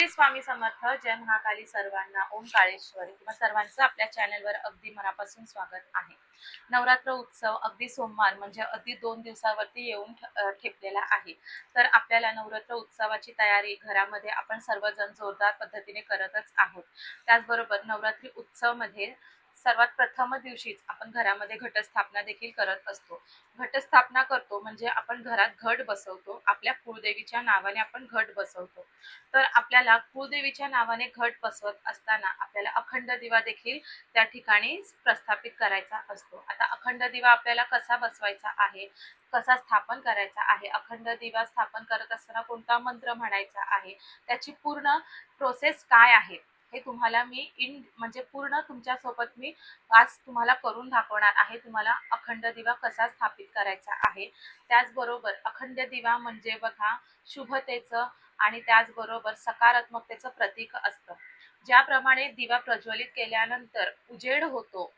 श्री स्वामी समर्थ जय महाकाली सर्वांना ओम काळेश्वरी किंवा सर्वांचं आपल्या चॅनलवर अगदी मनापासून स्वागत आहे. नवरात्र उत्सव अगदी सोमवार म्हणजे अगदी दोन दिवसावरती येऊन ठेपलेला आहे. तर आपल्याला नवरात्र उत्सवाची तयारी घरामध्ये आपण सर्वजण जोरदार पद्धतीने करतच आहोत. त्याचबरोबर नवरात्री उत्सवमध्ये सर्वात प्रथम दिवशीच आपण घरामध्ये घटस्थापना देखील करत असतो. घटस्थापना करतो म्हणजे आपण घरात घट बसवतो आपल्या कुळदेवीच्या नावाने आपण घट बसवतो. तर आपल्याला कुळदेवीच्या नावाने घट बसवत असताना आपल्याला अखंड दिवा देखील त्या ठिकाणी प्रस्थापित करायचा असतो. आता अखंड दिवा आपल्याला कसा बसवायचा आहे? कसा स्थापन करायचा आहे? अखंड दिवा स्थापन करत असताना कोणता मंत्र म्हणायचा आहे? त्याची पूर्ण प्रोसेस काय आहे? हे तुम्हाला मी इन म्हणजे पूर्ण तुमच्यासोबत मी आज तुम्हाला करून दाखवणार आहे. तुम्हाला अखंड दिवा कसा स्थापित करायचा आहे. त्याचबरोबर अखंड दिवा म्हणजे बघा शुभतेचं आणि त्याचबरोबर सकारात्मकतेचं प्रतीक असतं. ज्याप्रमाणे दिवा प्रज्वलित केल्यानंतर उजेड होतो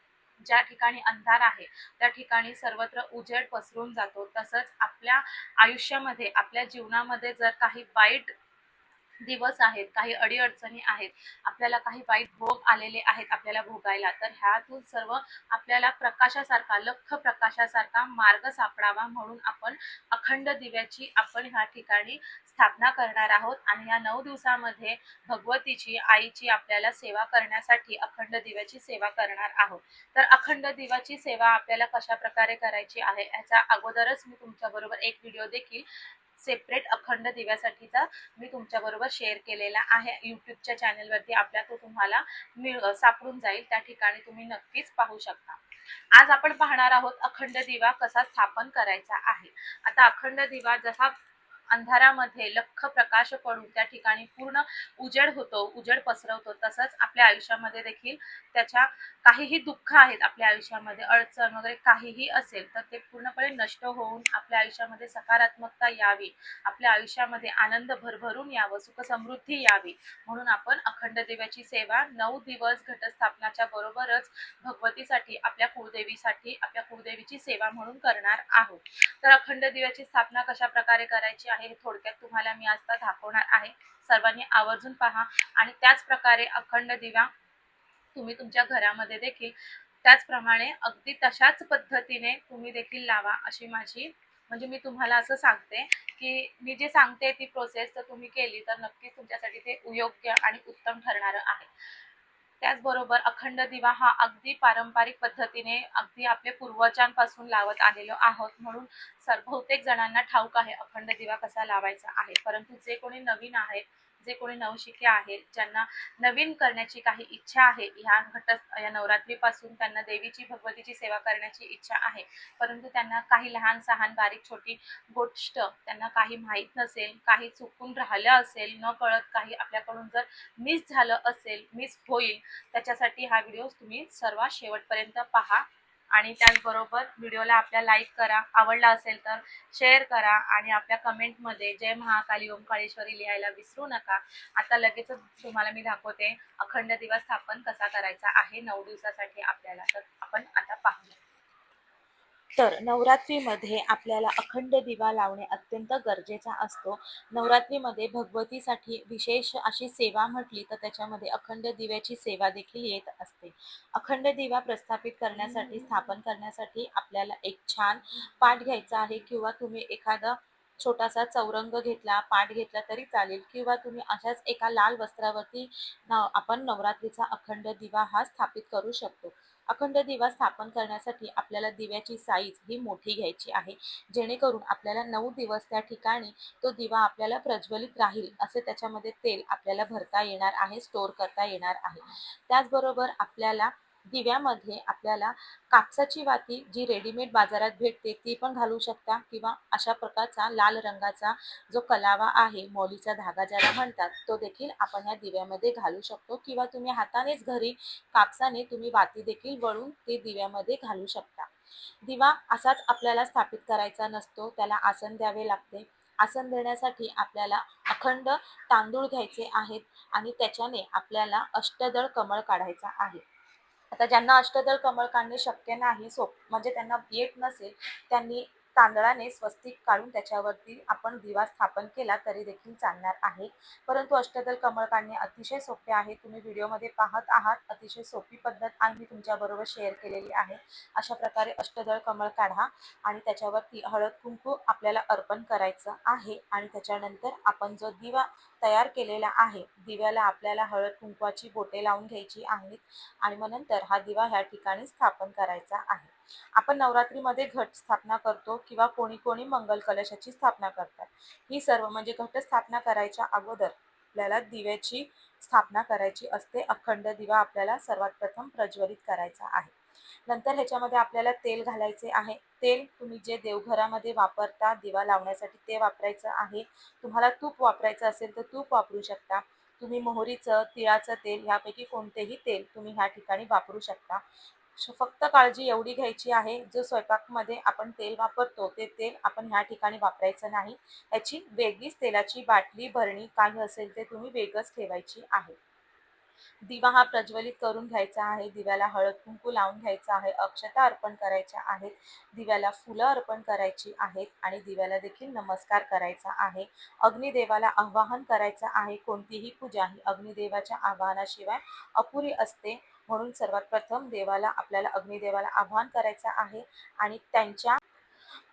ज्या ठिकाणी अंधार आहे त्या ठिकाणी सर्वत्र उजेड पसरून जातो. तसंच आपल्या आयुष्यामध्ये आपल्या जीवनामध्ये जर काही वाईट दिवस आहेत काही अडीअडचणी आहेत आपल्याला काही वाईट भोग आलेले आहेत आपल्याला भोगायला तर ह्यातून सर्व आपल्याला प्रकाशासारखा लख प्रकाशासारखा मार्ग सापडावा म्हणून आपण अखंड दिव्याची आपण ह्या ठिकाणी स्थापना करणार आहोत. आणि या नऊ दिवसामध्ये भगवतीची आईची आपल्याला सेवा करण्यासाठी अखंड दिव्याची सेवा करणार आहोत. तर अखंड दिव्याची सेवा आपल्याला कशा प्रकारे करायची आहे याचा अगोदरच मी तुमच्याबरोबर एक व्हिडिओ देखील सेपरेट अखंड दिव्यासाठीचा मी तुमच्याबरोबर शेअर केलेला आहे. यूट्यूबच्या चॅनलवरती आपल्या तो तुम्हाला मिळ सापडून जाईल. त्या ठिकाणी तुम्ही नक्कीच पाहू शकता. आज आपण पाहणार आहोत अखंड दिवा कसा स्थापन करायचा आहे. आता अखंड दिवा जसा अंधारामध्ये लख प्रकाश पडून त्या ठिकाणी पूर्ण उजेड होतो उजेड पसरवतो. तसंच आपल्या आयुष्यामध्ये देखील त्याच्या काहीही दुःख आहेत आपल्या आयुष्यामध्ये अडचण वगैरे काहीही असेल तर ते पूर्णपणे नष्ट होऊन आपल्या आयुष्यामध्ये सकारात्मकता यावी. आपल्या आयुष्यामध्ये आनंद भरभरून यावं सुख समृद्धी यावी. म्हणून आपण अखंड देव्याची सेवा नऊ दिवस घटस्थापनाच्या बरोबरच भगवतीसाठी आपल्या कुळदेवीसाठी आपल्या कुळदेवीची सेवा म्हणून करणार आहोत. तर अखंड दिव्याची स्थापना कशा प्रकारे करायची आहे? आहे थोडक्यात तुम्हाला मी आज दाखवणार आहे. सर्वांनी आवर्जून पहा आणि त्याच प्रकारे अखंड दिवा तुम्ही तुमच्या घरामध्ये देखील त्याचप्रमाणे अगदी तशाच पद्धतीने तुम्ही देखील लावा अशी माझी म्हणजे मी तुम्हाला असं सांगते की मी जे सांगते ती प्रोसेस जर तुम्ही केली तर नक्कीच तुमच्यासाठी ते योग्य आणि उत्तम ठरणारं आहे. त्याचबरोबर अखंड दिवा हा अगदी पारंपरिक पद्धतीने अगदी आपल्या पूर्वजांपासून लावत आलेलो आहोत. म्हणून सर बहुतेक जणांना ठाऊक आहे अखंड दिवा कसा लावायचा आहे. परंतु जे कोणी नवीन आहेत जे कोणी नवशिके आहेत ज्यांना नवीन करण्याची काही इच्छा आहे ह्या घट या नवरात्रीपासून त्यांना देवीची भगवतीची सेवा करण्याची इच्छा आहे. परंतु त्यांना काही लहान सहान बारीक छोटी गोष्ट त्यांना काही माहीत नसेल काही चुकून राहिलं असेल न कळत काही आपल्याकडून जर मिस झालं असेल मिस होईल त्याच्यासाठी हा व्हिडिओ तुम्ही सर्वात शेवटपर्यंत पहा. आणि त्याचबरोबर व्हिडिओला आपल्या लाईक करा. आवडला असेल तर शेअर करा आणि आपल्या कमेंटमध्ये जय महाकाली ओंकाळेश्वरी लिहायला विसरू नका. आता लगेचच तुम्हाला मी दाखवते अखंड दिवस स्थापन कसा करायचा आहे नऊ दिवसासाठी आपल्याला. तर आपण आता पाहू. तर नवरात्रीमध्ये आपल्याला अखंड दिवा लावणे अत्यंत गरजेचा असतो. नवरात्रीमध्ये भगवतीसाठी विशेष अशी सेवा म्हटली तर त्याच्यामध्ये अखंड दिव्याची सेवा देखील येत असते. अखंड दिवा प्रस्थापित करण्यासाठी स्थापन करण्यासाठी आपल्याला एक छान पाठ घ्यायचा आहे किंवा तुम्ही एखादा छोटासा चौरंग घेतला पाठ घेतला तरी चालेल किंवा तुम्ही अशाच एका लाल वस्त्रावरती आपण नवरात्रीचा अखंड दिवा हा स्थापित करू शकतो. अखंड दिवा स्थापन करण्यासाठी आपल्याला दिव्याची साईज ही मोठी घ्यायची आहे. जेणेकरून आपल्याला नऊ दिवस त्या ठिकाणी तो दिवा आपल्याला प्रज्वलित राहील असे त्याच्यामध्ये तेल आपल्याला भरता येणार आहे स्टोअर करता येणार आहे. त्याचबरोबर आपल्याला दिव्यामध्ये आपल्याला कापसाची वाती जी रेडीमेड बाजारात भेटते ती पण घालू शकता किंवा अशा प्रकारचा लाल रंगाचा जो कलावा आहे मौलीचा धागा ज्याला म्हणतात तो देखील आपण ह्या दिव्यामध्ये घालू शकतो किंवा तुम्ही हातानेच घरी कापसाने तुम्ही वाती देखील वळून ते दिव्यामध्ये घालू शकता. दिवा असाच आपल्याला स्थापित करायचा नसतो त्याला आसन द्यावे लागते. आसन देण्यासाठी आपल्याला अखंड तांदूळ घ्यायचे आहेत आणि त्याच्याने आपल्याला अष्टदळ कमळ काढायचा आहे. आता ज्यांना अष्टदल कमळ काढणे शक्य नाही सोप म्हणजे त्यांना येत नसेल त्यांनी तांदळाने स्वस्तिक काढून त्याच्यावरती आपण दिवा स्थापन केला तरी देखील चालणार आहे. परंतु अष्टदल कमळ काढणे अतिशय सोपे आहे. तुम्ही व्हिडिओमध्ये पाहत आहात. अतिशय सोपी पद्धत आम्ही तुमच्याबरोबर शेअर केलेली आहे. अशा प्रकारे अष्टदळ कमळ काढा आणि त्याच्यावरती हळद कुंकू आपल्याला अर्पण करायचं आहे आणि त्याच्यानंतर आपण जो दिवा तयार केलेला आहे दिव्याला आपल्याला हळद कुंकवाची बोटे लावून घ्यायची आहेत आणि मग नंतर हा दिवा ह्या ठिकाणी स्थापन करायचा आहे. आपण नवरात्रीमध्ये घट स्थापना करतो किंवा कोणी कोणी मंगल कलशाची स्थापना करतात. ही सर्व म्हणजे घट स्थापना करायच्या अगोदर आपल्याला दिव्याची स्थापना करायची असते. अखंड दिवा आपल्याला सर्वात प्रथम प्रज्वलित करायचा आहे. नंतर ह्याच्यामध्ये आपल्याला तेल घालायचे आहे. तेल तुम्ही जे देवघरामध्ये वापरता दिवा लावण्यासाठी ते वापरायचं आहे. तुम्हाला तूप वापरायचं असेल तर तूप वापरू शकता. तुम्ही मोहरीचं तिळाचं तेल ह्यापैकी कोणतेही तेल तुम्ही ह्या ठिकाणी वापरू शकता. फक्त काळजी एवढी घ्यायची आहे जो स्वयंपाकमध्ये आपण तेल वापरतो ते तेल आपण ह्या ठिकाणी वापरायचं नाही. याची वेगळीच तेलाची बाटली भरणी काही असेल ते तुम्ही वेगळंच ठेवायची आहे. दिवा हा प्रज्वलित करून घ्यायचा आहे दिव्याला हळद कुंकू लावून घ्यायचा आहे अक्षता अर्पण करायच्या आहेत दिव्याला फुलं अर्पण करायची आहेत आणि दिव्याला देखील नमस्कार करायचा आहे. अग्निदेवाला आवाहन करायचं आहे कोणतीही पूजा ही अग्निदेवाच्या आवाहनाशिवाय अपुरी असते. म्हणून सर्वात प्रथम देवाला आपल्याला अग्निदेवाला आवाहन करायचं आहे आणि त्यांच्या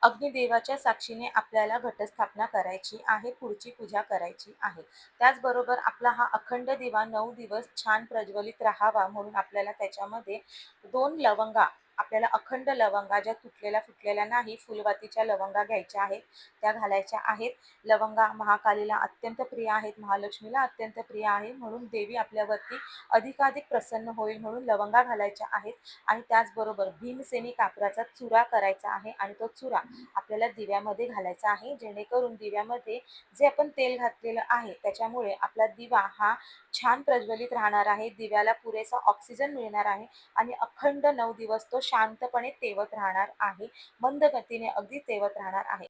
अग्निदेवाच्या साक्षीने आपल्याला घटस्थापना करायची आहे पुढची पूजा करायची आहे. त्याचबरोबर आपला हा अखंड दिवा नऊ दिवस छान प्रज्वलित राहावा म्हणून आपल्याला त्याच्यामध्ये दोन लवंगा आपल्याला अखंड लवंगा ज्या तुटलेल्या फुटलेल्या नाही फुलवातीच्या लवंगा घ्यायच्या आहेत त्या घालायच्या आहेत. लवंगा महाकालीला अत्यंत प्रिय आहेत महालक्ष्मीला अत्यंत प्रिय आहे. म्हणून देवी आपल्यावरती अधिकाधिक प्रसन्न होईल म्हणून लवंगा घालायच्या आहेत. आणि त्याचबरोबर भीमसेनी कापराचा चुरा करायचा आहे आणि तो चुरा आपल्याला दिव्यामध्ये घालायचा आहे. जेणेकरून दिव्यामध्ये जे आपण तेल घातलेलं आहे त्याच्यामुळे आपला दिवा हा छान प्रज्वलित राहणार आहे. दिव्याला पुरेसा ऑक्सिजन मिळणार आहे. आणि अखंड नऊ दिवस तो शांतपणे तेवत राहणार आहे. मंद गतीने अगदी तेवत राहणार आहे.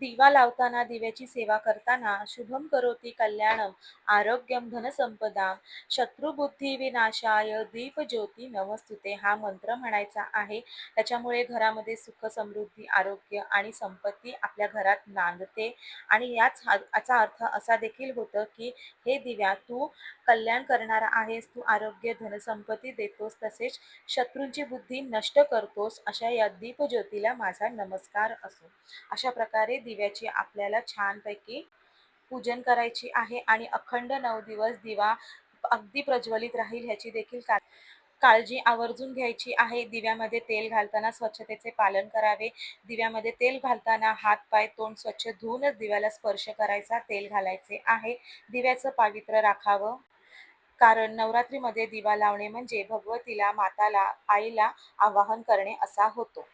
दिवा लावताना दिव्याची सेवा करताना शुभम करोती कल्याणम आरोग्यम धनसंपदा शत्रुबुद्धी विनाशाय दीप ज्योती नमस्तुते हा मंत्र म्हणायचा आहे. त्याच्यामुळे घरामध्ये सुख समृद्धी आरोग्य आणि संपत्ती आपल्या घरात नांदते. आणि याच याचा अर्थ असा देखील होतं की हे दिव्या तू कल्याण करणारा आहेस तू आरोग्य धनसंपत्ती देतोस तसेच शत्रूंची बुद्धी नष्ट करतोस अशा या दीपज्योतीला माझा नमस्कार असो. अशा प्रकारे दिव्याची आपल्याला छानपैकी पूजन करायची आहे आणि अखंड नऊ दिवस दिवा अगदी प्रज्वलित राहील ह्याची देखील का काळजी आवर्जून घ्यायची आहे. दिव्यामध्ये तेल घालताना स्वच्छतेचे पालन करावे. दिव्यामध्ये तेल घालताना हात पाय तोंड स्वच्छ धुवूनच दिव्याला स्पर्श करायचा तेल घालायचे आहे. दिव्याचं पावित्र्य राखावं. कारण नवरात्रीमध्ये दिवा लावणे म्हणजे भगवतीला माताला आईला आवाहन करणे असा होतो.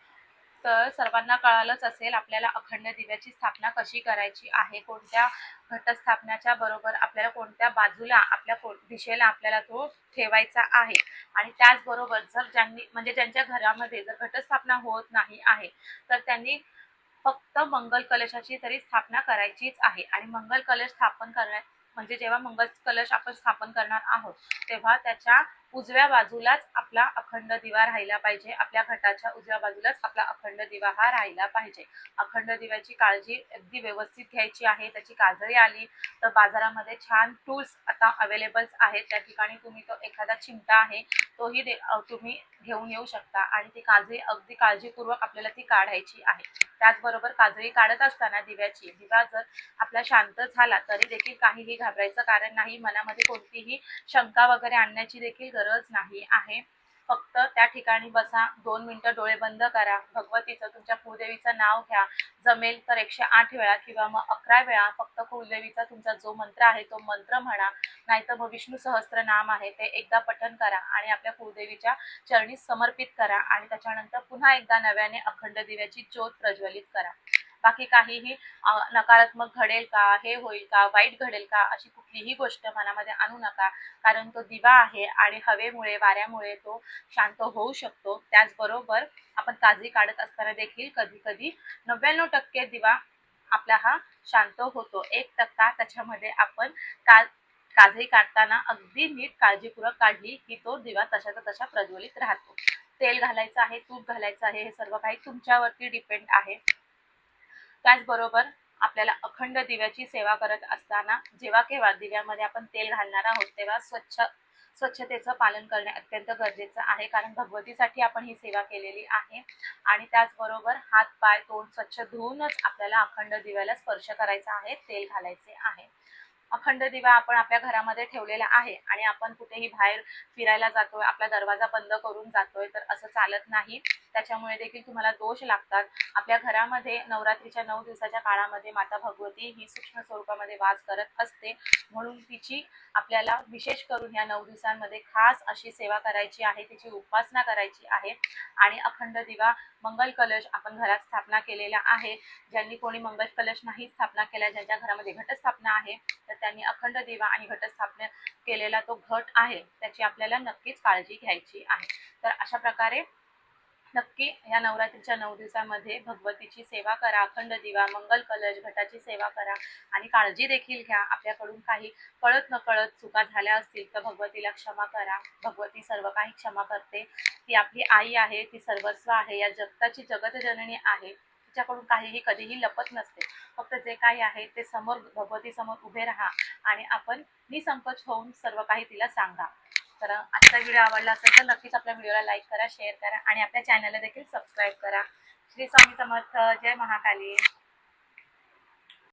तर सर्वांना कळालंच असेल आपल्याला अखंड दिव्याची स्थापना कशी करायची आहे कोणत्या घटस्थापनाच्या बरोबर आपल्याला कोणत्या बाजूला आपल्या को- दिशेला आपल्याला तो ठेवायचा आहे. आणि त्याचबरोबर जर ज्यांनी म्हणजे ज्यांच्या घरामध्ये जर घटस्थापना होत नाही आहे तर त्यांनी फक्त मंगल कलशाची तरी स्थापना करायचीच आहे. आणि मंगल कलश स्थापन करण्या म्हणजे जेव्हा मंगल कलश आपण स्थापन करणार आहोत तेव्हा त्याच्या उजव्या बाजूलाच आपला अखंड दिवा राहिला पाहिजे. आपल्या घटाच्या उजव्या बाजूलाच आपला अखंड दिवा हा राहिला पाहिजे. अखंड दिव्याची काळजी अगदी व्यवस्थित घ्यायची आहे. त्याची काजळी आली तर बाजारामध्ये छान टूल्स आता अवेलेबल आहेत. त्या ठिकाणी तुम्ही तो एखादा चिमटा आहे तोही दे तुम्ही घेऊन येऊ शकता. आणि ती काजळी अगदी काळजीपूर्वक आपल्याला ती काढायची आहे. त्याचबरोबर काजळी काढत असताना दिव्याची दिवा जर आपला शांत झाला तरी देखील काहीही घाबरायचं कारण नाही. मनामध्ये कोणतीही शंका वगैरे आणण्याची देखील गरज नाही आहे. फक्त त्या ठिकाणी बसा. दोन मिनटं डोळे बंद करा. भगवतीचं तुमच्या कुलदेवीचं नाव घ्या. जमेल तर एकशे आठ वेळा किंवा मग अकरा वेळा फक्त कुलदेवीचा तुमचा जो मंत्र आहे तो मंत्र म्हणा. नाहीतर मग विष्णू सहस्त्र नाम आहे ते एकदा पठन करा आणि आपल्या कुलदेवीच्या चरणी समर्पित करा आणि त्याच्यानंतर पुन्हा एकदा नव्याने अखंड दिव्याची ज्योत प्रज्वलित करा. बाकी काहीही नकारात्मक घडेल का हे होईल का वाईट घडेल का अशी कुठलीही गोष्ट मनामध्ये आणू नका. कारण तो दिवा आहे आणि हवेमुळे वाऱ्यामुळे तो शांत होऊ शकतो. त्याचबरोबर आपण काळजी काढत असताना देखील कधी कधी नव्याण्णव टक्के दिवा आपला हा शांत होतो. एक टक्का त्याच्यामध्ये आपण का काजळी काढताना अगदी नीट काळजीपूर्वक काढली की तो दिवा तशाचा तशा प्रज्वलित राहतो. तेल घालायचं आहे तूप घालायचं आहे हे सर्व काही तुमच्यावरती डिपेंड आहे. त्याचबरोबर आपल्याला अखंड दिव्याची सेवा करत असताना जेव्हा केव्हा दिव्यामध्ये आपण तेल घालणार आहोत तेव्हा स्वच्छ स्वच्छतेचं पालन करणे अत्यंत गरजेचं आहे. कारण भगवतीसाठी आपण ही सेवा केलेली आहे. आणि त्याचबरोबर हात पाय तोंड स्वच्छ धुवूनच आपल्याला अखंड दिव्याला स्पर्श करायचा आहे तेल घालायचे आहे. अखंड दिवा आपण आपल्या घरामध्ये ठेवलेला आहे आणि आपण कुठेही बाहेर फिरायला जातोय आपला दरवाजा बंद करून जातोय तर असं चालत नाही. त्याच्यामुळे देखील तुम्हाला दोष लागतात. आपल्या घरामध्ये नवरात्रीच्या नऊ दिवसाच्या काळामध्ये माता भगवती ही सूक्ष्म स्वरूपामध्ये वास करत असते. म्हणून तिची आपल्याला विशेष करून या नऊ दिवसांमध्ये खास अशी सेवा करायची आहे तिची उपासना करायची आहे. आणि अखंड दिवा मंगल कलश आपण घरात स्थापना केलेला आहे. ज्यांनी कोणी मंगल कलश नाही स्थापना केला ज्यांच्या घरामध्ये घटस्थापना आहे तर त्यांनी अखंड दिवा आणि घटस्थापना केलेला तो घट आहे. त्याची आपल्याला नक्कीच काळजी घ्यायची आहे. तर अशा प्रकारे नक्की या नवरात्रीच्या नऊ दिवसामध्ये भगवतीची सेवा करा अखंड दिवा मंगल कलश घटाची सेवा करा आणि काळजी देखील घ्या. आपल्याकडून काही कळत न कळत चुका झाल्या असतील तर भगवतीला क्षमा करा. भगवती सर्व काही क्षमा करते. ती आपली आई आहे ती सर्वस्व आहे या जगताची जगतजननी आहे. तिच्याकडून काहीही कधीही लपत नसते. फक्त जे काही आहे ते समोर भगवती समोर उभे राहा आणि आपण निसंकोच होऊन सर्व काही तिला सांगा. तर आजचा व्हिडिओ आवडला असेल तर नक्कीच आपल्या व्हिडिओला लाईक करा शेअर करा आणि आपल्या चॅनलला देखील सबस्क्राईब करा. श्री स्वामी समर्थ. जय महाकाली.